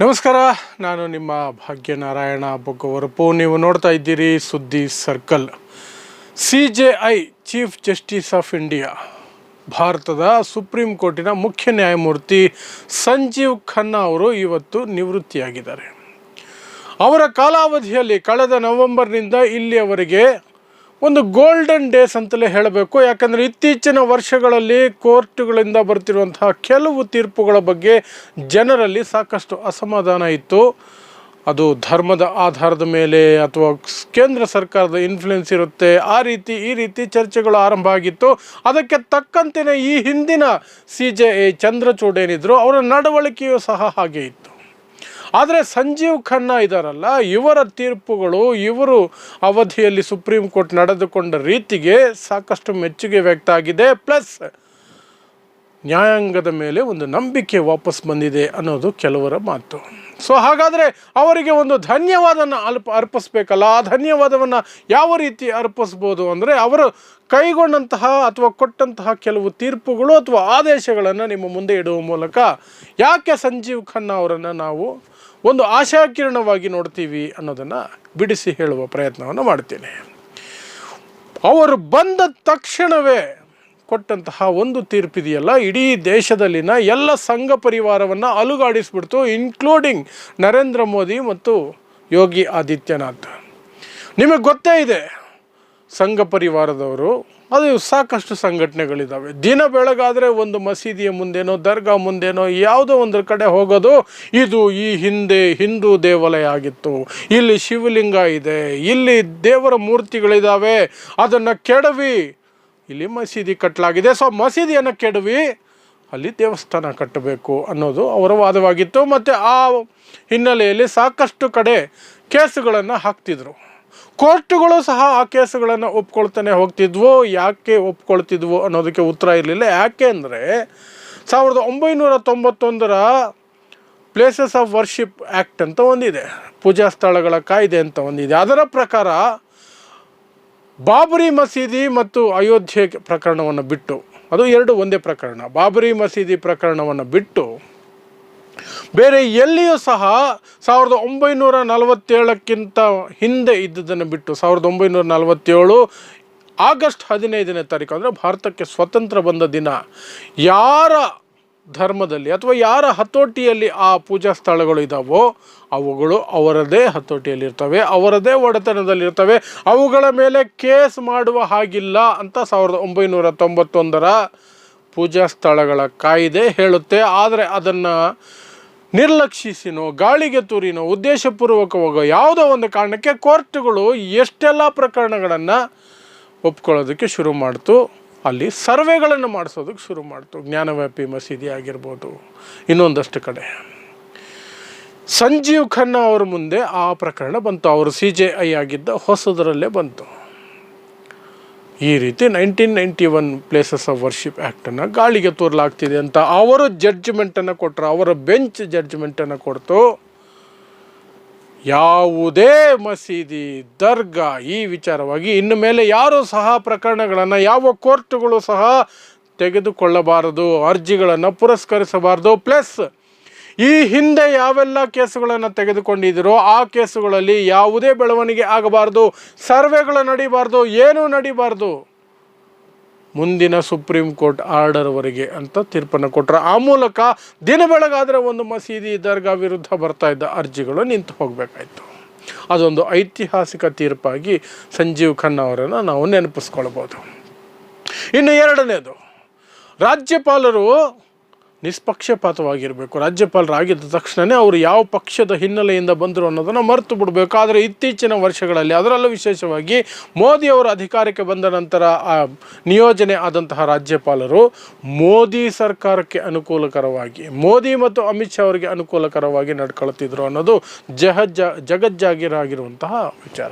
ನಮಸ್ಕಾರ, ನಾನು ನಿಮ್ಮ ಭಾಗ್ಯನಾರಾಯಣ ಬೊಗ್ಗವರಪು. ನೀವು ನೋಡ್ತಾ ಇದ್ದೀರಿ Suddi Circle. C J I chief justice of India, ಭಾರತದ ಸುಪ್ರೀಂ ಕೋರ್ಟಿನ ಮುಖ್ಯ ನ್ಯಾಯಮೂರ್ತಿ ಸಂಜೀವ್ ಖನ್ನಾ ಅವರು ಇವತ್ತು ನಿವೃತ್ತಿಯಾಗಿದ್ದಾರೆ. ಅವರ ಕಾಲಾವಧಿಯಲ್ಲಿ ಕಳೆದ ನವೆಂಬರ್ನಿಂದ ಇಲ್ಲಿಯವರೆಗೆ ಒಂದು ಗೋಲ್ಡನ್ ಡೇಸ್ ಅಂತಲೇ ಹೇಳಬೇಕು. ಯಾಕಂದರೆ ಇತ್ತೀಚಿನ ವರ್ಷಗಳಲ್ಲಿ ಕೋರ್ಟುಗಳಿಂದ ಬರ್ತಿರುವಂತಹ ಕೆಲವು ತೀರ್ಪುಗಳ ಬಗ್ಗೆ ಜನರಲ್ಲಿ ಸಾಕಷ್ಟು ಅಸಮಾಧಾನ ಇತ್ತು. ಅದು ಧರ್ಮದ ಆಧಾರದ ಮೇಲೆ ಅಥವಾ ಕೇಂದ್ರ ಸರ್ಕಾರದ ಇನ್ಫ್ಲುಯೆನ್ಸ್ ಇರುತ್ತೆ. ಆ ರೀತಿ, ಈ ರೀತಿ ಚರ್ಚೆಗಳು ಆರಂಭ ಆಗಿತ್ತು. ಅದಕ್ಕೆ ತಕ್ಕಂತೆಯೇ ಈ ಹಿಂದಿನ ಸಿ ಜೆ ಎ ಚಂದ್ರಚೂಡ್ ಏನಿದ್ರು, ಅವರ ನಡವಳಿಕೆಯೂ ಸಹ ಹಾಗೆ ಇತ್ತು. ಆದರೆ ಸಂಜೀವ್ ಖನ್ನಾ ಇದ್ದಾರಲ್ಲ ಇವರ ತೀರ್ಪುಗಳು, ಇವರು ಅವಧಿಯಲ್ಲಿ ಸುಪ್ರೀಂ ಕೋರ್ಟ್ ನಡೆದುಕೊಂಡ ರೀತಿಗೆ ಸಾಕಷ್ಟು ಮೆಚ್ಚುಗೆ ವ್ಯಕ್ತ ಆಗಿದೆ. ಪ್ಲಸ್, ನ್ಯಾಯಾಂಗದ ಮೇಲೆ ಒಂದು ನಂಬಿಕೆ ವಾಪಸ್ ಬಂದಿದೆ ಅನ್ನೋದು ಕೆಲವರ ಮಾತು. ಸೊ, ಹಾಗಾದರೆ ಅವರಿಗೆ ಒಂದು ಧನ್ಯವಾದನ ಅಲ್ಪ, ಅರ್ಪಿಸ್ಬೇಕಲ್ಲ. ಆ ಧನ್ಯವಾದವನ್ನು ಯಾವ ರೀತಿ ಅರ್ಪಿಸ್ಬೋದು ಅಂದರೆ, ಅವರು ಕೈಗೊಂಡಂತಹ ಅಥವಾ ಕೊಟ್ಟಂತಹ ಕೆಲವು ತೀರ್ಪುಗಳು ಅಥವಾ ಆದೇಶಗಳನ್ನು ನಿಮ್ಮ ಮುಂದೆ ಇಡುವ ಮೂಲಕ ಯಾಕೆ ಸಂಜೀವ್ ಖನ್ನಾ ಅವರನ್ನು ನಾವು ಒಂದು ಆಶಾಕಿರಣವಾಗಿ ನೋಡ್ತೀವಿ ಅನ್ನೋದನ್ನು ಬಿಡಿಸಿ ಹೇಳುವ ಪ್ರಯತ್ನವನ್ನು ಮಾಡ್ತೇನೆ. ಅವರು ಬಂದ ತಕ್ಷಣವೇ ಕೊಟ್ಟಂತಹ ಒಂದು ತೀರ್ಪಿದೆಯಲ್ಲ, ಇಡೀ ದೇಶದಲ್ಲಿನ ಎಲ್ಲ ಸಂಘ ಪರಿವಾರವನ್ನು ಅಲುಗಾಡಿಸ್ಬಿಡ್ತು ಇನ್ಕ್ಲೂಡಿಂಗ್ ನರೇಂದ್ರ ಮೋದಿ ಮತ್ತು ಯೋಗಿ ಆದಿತ್ಯನಾಥ್. ನಿಮಗೆ ಗೊತ್ತೇ ಇದೆ, ಸಂಘ ಪರಿವಾರದವರು ಅದು ಸಾಕಷ್ಟು ಸಂಘಟನೆಗಳಿದ್ದಾವೆ. ದಿನ ಬೆಳಗಾದರೆ ಒಂದು ಮಸೀದಿಯ ಮುಂದೆನೋ, ದರ್ಗಾ ಮುಂದೆನೋ, ಯಾವುದೋ ಒಂದು ಕಡೆ ಹೋಗೋದು, ಇದು ಈ ಹಿಂದೆ ಹಿಂದೂ ದೇವಾಲಯ ಆಗಿತ್ತು. ಇಲ್ಲಿ ಶಿವಲಿಂಗ ಇದೆ, ಇಲ್ಲಿ ದೇವರ ಮೂರ್ತಿಗಳಿದ್ದಾವೆ ಅದನ್ನು ಕೆಡವಿ, ಇಲ್ಲಿ ಮಸೀದಿ ಕಟ್ಟಲಾಗಿದೆ ಸೊ ಮಸೀದಿಯನ್ನು ಕೆಡವಿ, ಅಲ್ಲಿ ದೇವಸ್ಥಾನ ಕಟ್ಟಬೇಕು ಅನ್ನೋದು ಅವರ ವಾದವಾಗಿತ್ತು. ಮತ್ತು ಆ ಹಿನ್ನೆಲೆಯಲ್ಲಿ ಸಾಕಷ್ಟು ಕಡೆ ಕೇಸುಗಳನ್ನು ಹಾಕ್ತಿದ್ರು. ಕೋರ್ಟುಗಳು ಸಹ ಆ ಕೇಸುಗಳನ್ನು ಒಪ್ಕೊಳ್ತಾನೆ ಹೋಗ್ತಿದ್ವು, ಯಾಕೆ ಒಪ್ಕೊಳ್ತಿದ್ವು ಅನ್ನೋದಕ್ಕೆ ಉತ್ತರ ಇರಲಿಲ್ಲ. ಯಾಕೆ ಅಂದರೆ ಸಾವಿರದ ಒಂಬೈನೂರ ತೊಂಬತ್ತೊಂದರ ಪ್ಲೇಸಸ್ ಆಫ್ ವರ್ಷಿಪ್ ಆ್ಯಕ್ಟ್ ಅಂತ ಒಂದಿದೆ. ಪೂಜಾ ಸ್ಥಳಗಳ ಕಾಯ್ದೆ ಅಂತ ಒಂದಿದೆ. ಅದರ ಪ್ರಕಾರ ಬಾಬರಿ ಮಸೀದಿ ಮತ್ತು ಅಯೋಧ್ಯೆ ಪ್ರಕರಣವನ್ನು ಬಿಟ್ಟು, ಅದು ಎರಡು ಒಂದೇ ಪ್ರಕರಣ. ಬಾಬರಿ ಮಸೀದಿ ಪ್ರಕರಣವನ್ನು ಬಿಟ್ಟು ಬೇರೆ ಎಲ್ಲಿಯೂ ಸಹ ಸಾವಿರದ ಒಂಬೈನೂರ ನಲವತ್ತೇಳಕ್ಕಿಂತ ಹಿಂದೆ ಇದ್ದುದನ್ನು ಬಿಟ್ಟು ಸಾವಿರದ ಒಂಬೈನೂರ ನಲವತ್ತೇಳು ಆಗಸ್ಟ್ ಹದಿನೈದನೇ ತಾರೀಕು ಅಂದರೆ ಭಾರತಕ್ಕೆ ಸ್ವತಂತ್ರ ಬಂದ ದಿನ. ಯಾರ ಧರ್ಮದಲ್ಲಿ ಅಥವಾ ಯಾರ ಹತೋಟಿಯಲ್ಲಿ ಆ ಪೂಜಾ ಸ್ಥಳಗಳು ಇದ್ದಾವೋ ಅವುಗಳು ಅವರದೇ ಹತೋಟಿಯಲ್ಲಿರ್ತವೆ, ಅವರದೇ ಒಡೆತನದಲ್ಲಿರ್ತವೆ, ಅವುಗಳ ಮೇಲೆ ಕೇಸ್ ಮಾಡುವ ಹಾಗಿಲ್ಲ ಅಂತ ಸಾವಿರದ ಒಂಬೈನೂರ ತೊಂಬತ್ತೊಂದರ ಪೂಜಾ ಸ್ಥಳಗಳ ಕಾಯಿದೆ ಹೇಳುತ್ತೆ. ಆದರೆ ಅದನ್ನು ನಿರ್ಲಕ್ಷಿಸಿನೋ, ಗಾಳಿಗೆ ತೂರಿನೋ, ಉದ್ದೇಶಪೂರ್ವಕವಾಗೋ ಯಾವುದೋ ಒಂದು ಕಾರಣಕ್ಕೆ ಕೋರ್ಟ್ಗಳು ಎಷ್ಟೆಲ್ಲ ಪ್ರಕರಣಗಳನ್ನು ಒಪ್ಕೊಳ್ಳೋದಕ್ಕೆ ಶುರು ಮಾಡ್ತು, ಅಲ್ಲಿ ಸರ್ವೆಗಳನ್ನು ಮಾಡಿಸೋದಕ್ಕೆ ಶುರು ಮಾಡ್ತು. ಜ್ಞಾನವ್ಯಾಪಿ ಮಸೀದಿ ಆಗಿರ್ಬೋದು, ಇನ್ನೊಂದಷ್ಟು ಕಡೆ. ಸಂಜೀವ್ ಖನ್ನಾ ಅವ್ರ ಮುಂದೆ ಆ ಪ್ರಕರಣ ಬಂತು. ಅವರು ಸಿ ಜೆ ಐ ಆಗಿದ್ದ ಹೊಸದರಲ್ಲೇ ಬಂತು. ಈ ರೀತಿ nineteen ninety one places of worship ಆ್ಯಕ್ಟನ್ನು ಗಾಳಿಗೆ ತೋರಲಾಗ್ತಿದೆ ಅಂತ ಅವರು ಜಡ್ಜ್ಮೆಂಟನ್ನು ಕೊಟ್ಟರು ಅವರ ಬೆಂಚ್ ಜಡ್ಜ್ಮೆಂಟನ್ನು ಕೊಡ್ತು. ಯಾವುದೇ ಮಸೀದಿ, ದರ್ಗಾ ಈ ವಿಚಾರವಾಗಿ ಇನ್ನು ಮೇಲೆ ಯಾರೂ ಸಹ ಪ್ರಕರಣಗಳನ್ನು, ಯಾವ ಕೋರ್ಟ್ಗಳು ಸಹ ತೆಗೆದುಕೊಳ್ಳಬಾರದು, ಅರ್ಜಿಗಳನ್ನು ಪುರಸ್ಕರಿಸಬಾರದು, ಪ್ಲಸ್ ಈ ಹಿಂದೆ ಯಾವೆಲ್ಲ ಕೇಸುಗಳನ್ನು ತೆಗೆದುಕೊಂಡಿದ್ದೀರೋ ಆ ಕೇಸುಗಳಲ್ಲಿ ಯಾವುದೇ ಬೆಳವಣಿಗೆ ಆಗಬಾರ್ದು, ಸರ್ವೆಗಳು ನಡಿಬಾರ್ದು, ಏನೂ ನಡೀಬಾರ್ದು. ಮುಂದಿನ ಸುಪ್ರೀಂ ಕೋರ್ಟ್ ಆರ್ಡರ್ವರೆಗೆ ಅಂತ ತೀರ್ಪನ್ನು ಕೊಟ್ಟರು ಆ ಮೂಲಕ ದಿನ ಬೆಳಗಾದರೆ ಒಂದು ಮಸೀದಿ ದರ್ಗಾ ವಿರುದ್ಧ ಬರ್ತಾ ಇದ್ದ ಅರ್ಜಿಗಳು ನಿಂತು ಹೋಗಬೇಕಾಯ್ತು. ಅದೊಂದು ಐತಿಹಾಸಿಕ ತೀರ್ಪಾಗಿ ಸಂಜೀವ್ ಖನ್ನಾ ಅವರನ್ನು ನಾವು ನೆನಪಿಸ್ಕೊಳ್ಬೋದು. ಇನ್ನು ಎರಡನೇದು, ರಾಜ್ಯಪಾಲರು ನಿಷ್ಪಕ್ಷಪಾತವಾಗಿರಬೇಕು. ರಾಜ್ಯಪಾಲರಾಗಿದ್ದ ತಕ್ಷಣವೇ ಅವರು ಯಾವ ಪಕ್ಷದ ಹಿನ್ನೆಲೆಯಿಂದ ಬಂದರು ಅನ್ನೋದನ್ನು ಮರೆತು ಬಿಡಬೇಕು. ಆದರೆ ಇತ್ತೀಚಿನ ವರ್ಷಗಳಲ್ಲಿ ಅದರಲ್ಲೂ ವಿಶೇಷವಾಗಿ ಮೋದಿ ಅವರು ಅಧಿಕಾರಕ್ಕೆ ಬಂದ ನಂತರ, ಆ, ನಿಯೋಜನೆ ಆದಂತಹ ರಾಜ್ಯಪಾಲರು ಮೋದಿ ಸರ್ಕಾರಕ್ಕೆ ಅನುಕೂಲಕರವಾಗಿ, ಮೋದಿ ಮತ್ತು ಅಮಿತ್ ಶಾ ಅವರಿಗೆ ಅನುಕೂಲಕರವಾಗಿ ನಡ್ಕೊಳ್ತಿದ್ರು ಅನ್ನೋದು ಜಹಜ್ಜ ಜಗಜ್ಜಾಗಿರಾಗಿರುವಂತಹ ವಿಚಾರ.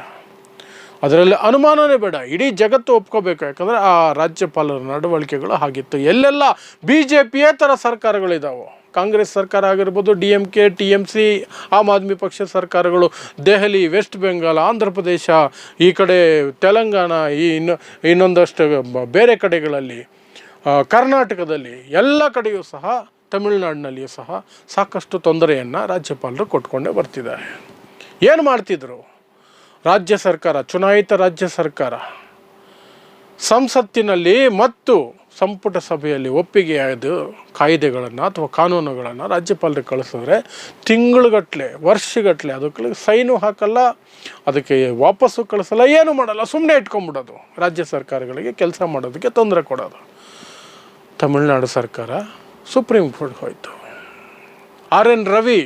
ಅದರಲ್ಲಿ ಅನುಮಾನವೇ ಬೇಡ. ಇಡೀ ಜಗತ್ತು ಒಪ್ಕೋಬೇಕು. ಯಾಕಂದರೆ ಆ ರಾಜ್ಯಪಾಲರ ನಡವಳಿಕೆಗಳು ಆಗಿತ್ತು ಎಲ್ಲೆಲ್ಲ ಬಿ ಜೆ ಪಿಯೇತರ ಸರ್ಕಾರಗಳಿದ್ದಾವೆ ಕಾಂಗ್ರೆಸ್ ಸರ್ಕಾರ ಆಗಿರ್ಬೋದು, D M K, T M C, Aam Aadmi ಪಕ್ಷ ಸರ್ಕಾರಗಳು, ದೆಹಲಿ, ವೆಸ್ಟ್ ಬೆಂಗಾಲ್, ಆಂಧ್ರ ಪ್ರದೇಶ, ಈ ಕಡೆ ತೆಲಂಗಾಣ, ಈ ಇನ್ನು, ಇನ್ನೊಂದಷ್ಟು ಬೇರೆ ಕಡೆಗಳಲ್ಲಿ ಕರ್ನಾಟಕದಲ್ಲಿ ಎಲ್ಲ ಕಡೆಯೂ ಸಹ, ತಮಿಳುನಾಡಿನಲ್ಲಿಯೂ ಸಹ ಸಾಕಷ್ಟು ತೊಂದರೆಯನ್ನು ರಾಜ್ಯಪಾಲರು ಕೊಟ್ಕೊಂಡೇ ಬರ್ತಿದ್ದಾರೆ. ಏನು ಮಾಡ್ತಿದ್ರು? ರಾಜ್ಯ ಸರ್ಕಾರ, ಚುನಾಯಿತ ರಾಜ್ಯ ಸರ್ಕಾರ ಸಂಸತ್ತಿನಲ್ಲಿ ಮತ್ತು ಸಂಪುಟ ಸಭೆಯಲ್ಲಿ ಒಪ್ಪಿಗೆಯಾದ ಕಾಯ್ದೆಗಳನ್ನು ಅಥವಾ ಕಾನೂನುಗಳನ್ನು ರಾಜ್ಯಪಾಲರು ಕಳಿಸಿದ್ರೆ ತಿಂಗಳುಗಟ್ಟಲೆ ವರ್ಷಗಟ್ಟಲೆ ಅದಕ್ಕೆ ಸೈನು ಹಾಕಲ್ಲ, ಅದಕ್ಕೆ ವಾಪಸ್ಸು ಕಳಿಸಲ್ಲ, ಏನು ಮಾಡಲ್ಲ ಸುಮ್ಮನೆ ಇಟ್ಕೊಂಡ್ಬಿಡೋದು. ರಾಜ್ಯ ಸರ್ಕಾರಗಳಿಗೆ ಕೆಲಸ ಮಾಡೋದಕ್ಕೆ ತೊಂದರೆ ಕೊಡೋದು. ತಮಿಳುನಾಡು ಸರ್ಕಾರ ಸುಪ್ರೀಂ ಕೋರ್ಟ್ ಹೋಯಿತು. ಆರ್ ಎನ್ ರವಿ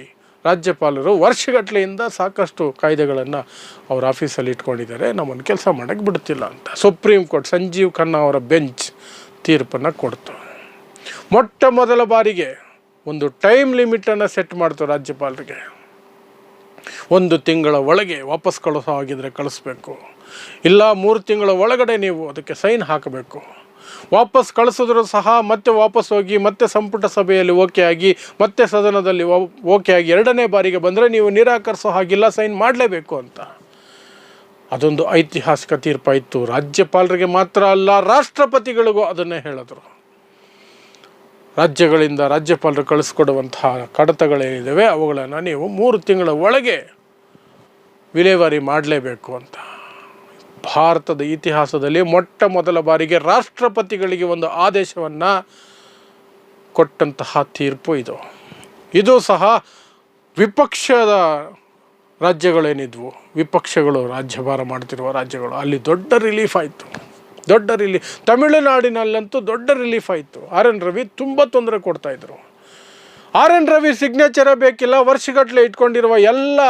ರಾಜ್ಯಪಾಲರು ವರ್ಷಗಟ್ಟಲೆಯಿಂದ ಸಾಕಷ್ಟು ಕಾಯ್ದೆಗಳನ್ನು ಅವ್ರ ಆಫೀಸಲ್ಲಿ ಇಟ್ಕೊಂಡಿದ್ದಾರೆ. ನಮ್ಮನ್ನು ಕೆಲಸ ಮಾಡೋಕ್ಕೆ ಬಿಡ್ತಿಲ್ಲ ಅಂತ. ಸುಪ್ರೀಂ ಕೋರ್ಟ್ ಸಂಜೀವ್ ಖನ್ನಾ ಅವರ ಬೆಂಚ್ ತೀರ್ಪನ್ನು ಕೊಡ್ತು. ಮೊಟ್ಟ ಮೊದಲ ಬಾರಿಗೆ ಒಂದು ಟೈಮ್ ಲಿಮಿಟನ್ನು ಸೆಟ್ ಮಾಡ್ತು ರಾಜ್ಯಪಾಲರಿಗೆ. ಒಂದು ತಿಂಗಳ ಒಳಗೆ ವಾಪಸ್ ಕಳಿಸೋ ಆಗಿದ್ರೆ ಕಳಿಸ್ಬೇಕು. ಇಲ್ಲ ಮೂರು ತಿಂಗಳ ಒಳಗಡೆ ನೀವು ಅದಕ್ಕೆ ಸೈನ್ ಹಾಕಬೇಕು. ವಾಪಸ್ ಕಳಿಸಿದ್ರು ಸಹ ಮತ್ತೆ ವಾಪಸ್ ಹೋಗಿ ಮತ್ತೆ ಸಂಪುಟ ಸಭೆಯಲ್ಲಿ ಓಕೆ ಆಗಿ, ಮತ್ತೆ ಸದನದಲ್ಲಿ ಓಕೆ ಆಗಿ ಎರಡನೇ ಬಾರಿಗೆ ಬಂದರೆ ನೀವು ನಿರಾಕರಿಸೋ ಹಾಗಿಲ್ಲ ಸೈನ್ ಮಾಡಲೇಬೇಕು ಅಂತ. ಅದೊಂದು ಐತಿಹಾಸಿಕ ತೀರ್ಪಾಯಿತು ರಾಜ್ಯಪಾಲರಿಗೆ ಮಾತ್ರ ಅಲ್ಲ, ರಾಷ್ಟ್ರಪತಿಗಳಿಗೂ ಅದನ್ನೇ ಹೇಳಿದ್ರು. ರಾಜ್ಯಗಳಿಂದ ರಾಜ್ಯಪಾಲರು ಕಳಿಸ್ಕೊಡುವಂತಹ ಕಡತಗಳೇನಿದ್ದಾವೆ ಅವುಗಳನ್ನು ನೀವು ಮೂರು ತಿಂಗಳ ಒಳಗೆ ವಿಲೇವಾರಿ ಮಾಡಲೇಬೇಕು ಅಂತ. ಭಾರತದ ಇತಿಹಾಸದಲ್ಲಿ ಮೊಟ್ಟ ಮೊದಲ ಬಾರಿಗೆ ರಾಷ್ಟ್ರಪತಿಗಳಿಗೆ ಒಂದು ಆದೇಶವನ್ನು ಕೊಟ್ಟಂತಹ ತೀರ್ಪು ಇದು. ಇದು ಸಹ ವಿಪಕ್ಷದ ರಾಜ್ಯಗಳೇನಿದ್ವು? ವಿಪಕ್ಷಗಳು ರಾಜ್ಯಭಾರ ಮಾಡ್ತಿರುವ ರಾಜ್ಯಗಳು. ಅಲ್ಲಿ ದೊಡ್ಡ ರಿಲೀಫ್ ಆಯಿತು. ದೊಡ್ಡ ರಿಲೀಫ್ ತಮಿಳುನಾಡಿನಲ್ಲಂತೂ ದೊಡ್ಡ ರಿಲೀಫ್ ಆಯಿತು. ಆರ್ ಎನ್ ರವಿ ತುಂಬ ತೊಂದರೆ ಕೊಡ್ತಾಯಿದ್ರು ಆರ್ ಎನ್ ರವಿ ಸಿಗ್ನೇಚರೇ ಬೇಕಿಲ್ಲ ವರ್ಷಗಟ್ಟಲೆ ಇಟ್ಕೊಂಡಿರುವ ಎಲ್ಲ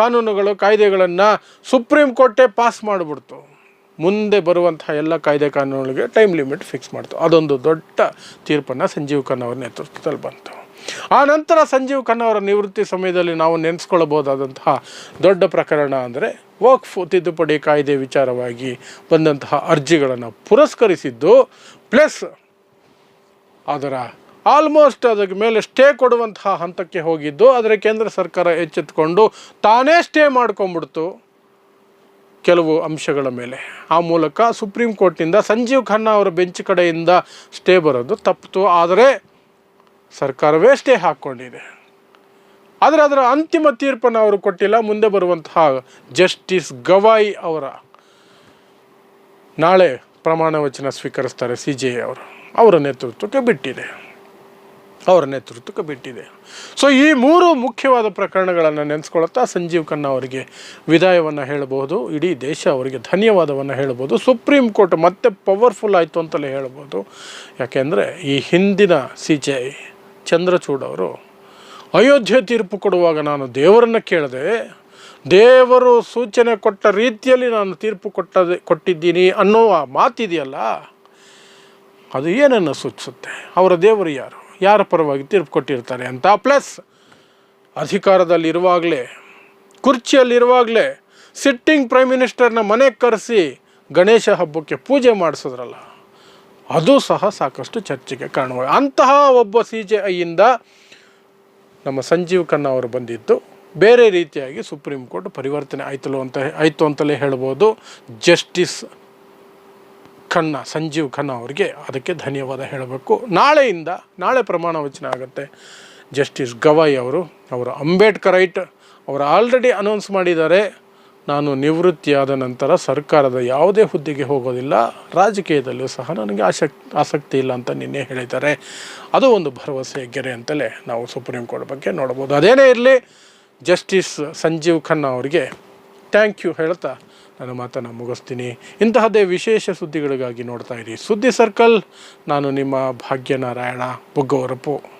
ಕಾನೂನುಗಳು, ಕಾಯ್ದೆಗಳನ್ನು ಸುಪ್ರೀಂ ಕೋರ್ಟೇ ಪಾಸ್ ಮಾಡಿಬಿಡ್ತು. ಮುಂದೆ ಬರುವಂತಹ ಎಲ್ಲ ಕಾಯ್ದೆ ಕಾನೂನುಗಳಿಗೆ ಟೈಮ್ ಲಿಮಿಟ್ ಫಿಕ್ಸ್ ಮಾಡ್ತು. ಅದೊಂದು ದೊಡ್ಡ ತೀರ್ಪನ್ನು ಸಂಜೀವ್ ಖನ್ನವರ ನೇತೃತ್ವದಲ್ಲಿ ಬಂತು. ಆ ನಂತರ ಸಂಜೀವ್ ಖನ್ನವರ ನಿವೃತ್ತಿ ಸಮಯದಲ್ಲಿ ನಾವು ನೆನೆಸ್ಕೊಳ್ಬೋದಾದಂತಹ ದೊಡ್ಡ ಪ್ರಕರಣ ಅಂದರೆ ವಕ್ಫ್, ತಿದ್ದುಪಡಿ ಕಾಯ್ದೆ ವಿಚಾರವಾಗಿ ಬಂದಂತಹ ಅರ್ಜಿಗಳನ್ನು ಪುರಸ್ಕರಿಸಿದ್ದು, ಪ್ಲಸ್ ಅದರ ಆಲ್ಮೋಸ್ಟ್ ಅದಕ್ಕೆ ಮೇಲೆ ಸ್ಟೇ ಕೊಡುವಂತಹ ಹಂತಕ್ಕೆ ಹೋಗಿದ್ದು, ಆದರೆ ಕೇಂದ್ರ ಸರ್ಕಾರ ಎಚ್ಚೆತ್ತುಕೊಂಡು ತಾನೇ ಸ್ಟೇ ಮಾಡ್ಕೊಂಡ್ಬಿಡ್ತು ಕೆಲವು ಅಂಶಗಳ ಮೇಲೆ. ಆ ಮೂಲಕ ಸುಪ್ರೀಂ ಕೋರ್ಟ್ನಿಂದ ಸಂಜೀವ್ ಖನ್ನಾ ಅವರ ಬೆಂಚ್ ಕಡೆಯಿಂದ ಸ್ಟೇ ಬರೋದು ತಪ್ಪಿತು ಆದರೆ ಸರ್ಕಾರವೇ ಸ್ಟೇ ಹಾಕ್ಕೊಂಡಿದೆ. ಆದರೆ ಅದರ ಅಂತಿಮ ತೀರ್ಪನ್ನು ಅವರು ಕೊಟ್ಟಿಲ್ಲ. ಮುಂದೆ ಬರುವಂತಹ ಜಸ್ಟಿಸ್ ಗವಾಯಿ ಅವರ ನಾಳೆ ಪ್ರಮಾಣ ವಚನ ಸ್ವೀಕರಿಸ್ತಾರೆ ಸಿ ಜೆ ಅವರು. ಅವರ ನೇತೃತ್ವಕ್ಕೆ ಬಿಟ್ಟಿದೆ. ಅವರ ನೇತೃತ್ವಕ್ಕೆ ಬಿಟ್ಟಿದೆ. ಸೊ ಈ ಮೂರು ಮುಖ್ಯವಾದ ಪ್ರಕರಣಗಳನ್ನು ನೆನೆಸ್ಕೊಳ್ತಾ ಸಂಜೀವ್ ಖನ್ನಾ ಅವರಿಗೆ ವಿದಾಯವನ್ನು ಹೇಳಬಹುದು. ಇಡೀ ದೇಶ ಅವರಿಗೆ ಧನ್ಯವಾದವನ್ನು ಹೇಳ್ಬೋದು ಸುಪ್ರೀಂ ಕೋರ್ಟ್ ಮತ್ತೆ ಪವರ್ಫುಲ್ ಆಯಿತು ಅಂತಲೇ ಹೇಳ್ಬೋದು ಯಾಕೆಂದರೆ ಈ ಹಿಂದಿನ ಸಿ ಜೆ ಚಂದ್ರಚೂಡ್ ಅವರು ಅಯೋಧ್ಯೆ ತೀರ್ಪು ಕೊಡುವಾಗ ನಾನು ದೇವರನ್ನು ಕೇಳಿದೆ, ದೇವರು ಸೂಚನೆ ಕೊಟ್ಟ ರೀತಿಯಲ್ಲಿ ನಾನು ತೀರ್ಪು ಕೊಟ್ಟದೆ, ಕೊಟ್ಟಿದ್ದೀನಿ ಅನ್ನೋ ಮಾತಿದೆಯಲ್ಲ, ಅದು ಏನನ್ನು ಸೂಚಿಸುತ್ತೆ? ಅವರ ದೇವರು ಯಾರು? ಯಾರ ಪರವಾಗಿ ತೀರ್ಪು ಕೊಟ್ಟಿರ್ತಾರೆ ಅಂತ. ಪ್ಲಸ್ ಅಧಿಕಾರದಲ್ಲಿರುವಾಗಲೇ, ಕುರ್ಚಿಯಲ್ಲಿರುವಾಗಲೇ ಸಿಟ್ಟಿಂಗ್ ಪ್ರೈಮ್ ಮಿನಿಸ್ಟರ್ನ ಮನೆಗೆ ಕರೆಸಿ ಗಣೇಶ ಹಬ್ಬಕ್ಕೆ ಪೂಜೆ ಮಾಡಿಸಿದ್ರಲ್ಲ, ಅದು ಸಹ ಸಾಕಷ್ಟು ಚರ್ಚೆಗೆ ಕಾರಣವಾಗಿ, ಅಂತಹ ಒಬ್ಬ ಸಿ ಜೆ ಐಯಿಂದ ನಮ್ಮ ಸಂಜೀವ್ ಖನ್ನಾ ಅವರು ಬಂದಿದ್ದು, ಬೇರೆ ರೀತಿಯಾಗಿ ಸುಪ್ರೀಂ ಕೋರ್ಟ್ ಪರಿವರ್ತನೆ ಆಯ್ತಲು ಅಂತ, ಆಯಿತು ಅಂತಲೇ ಹೇಳ್ಬೋದು. ಜಸ್ಟಿಸ್ ಖನ್ನಾ, ಸಂಜೀವ್ ಖನ್ನ ಅವರಿಗೆ ಅದಕ್ಕೆ ಧನ್ಯವಾದ ಹೇಳಬೇಕು. ನಾಳೆಯಿಂದ, ನಾಳೆ ಪ್ರಮಾಣ ವಚನ ಆಗುತ್ತೆ. ಜಸ್ಟಿಸ್ ಗವಾಯಿ ಅವರು ಅವರು ಅಂಬೇಡ್ಕರೈಟ್, ಅವರು ಆಲ್ರೆಡಿ ಅನೌನ್ಸ್ ಮಾಡಿದ್ದಾರೆ. ನಾನು ನಿವೃತ್ತಿಯಾದ ನಂತರ ಸರ್ಕಾರದ ಯಾವುದೇ ಹುದ್ದೆಗೆ ಹೋಗೋದಿಲ್ಲ. ರಾಜಕೀಯದಲ್ಲೂ ಸಹ ನನಗೆ ಆಸಕ್ ಆಸಕ್ತಿ ಇಲ್ಲ ಅಂತ ನಿನ್ನೆ ಹೇಳಿದ್ದಾರೆ. ಅದು ಒಂದು ಭರವಸೆಯ ಗೆರೆ ಅಂತಲೇ ನಾವು ಸುಪ್ರೀಂ ಕೋರ್ಟ್ ಬಗ್ಗೆ ನೋಡ್ಬೋದು ಅದೇನೇ ಇರಲಿ, ಜಸ್ಟಿಸ್ ಸಂಜೀವ್ ಖನ್ನಾ ಅವರಿಗೆ ಥ್ಯಾಂಕ್ ಯು ಹೇಳ್ತಾ ನನ್ನ ಮಾತನ್ನು ಮುಗಿಸ್ತೀನಿ. ಇಂತಹದ್ದೇ ವಿಶೇಷ ಸುದ್ದಿಗಳಿಗಾಗಿ ನೋಡ್ತಾ ಇರಿ. ಸುದ್ದಿ ಸರ್ಕಲ್ ನಾನು ನಿಮ್ಮ ಭಾಗ್ಯನಾರಾಯಣ ಬುಗ್ಗವರಪು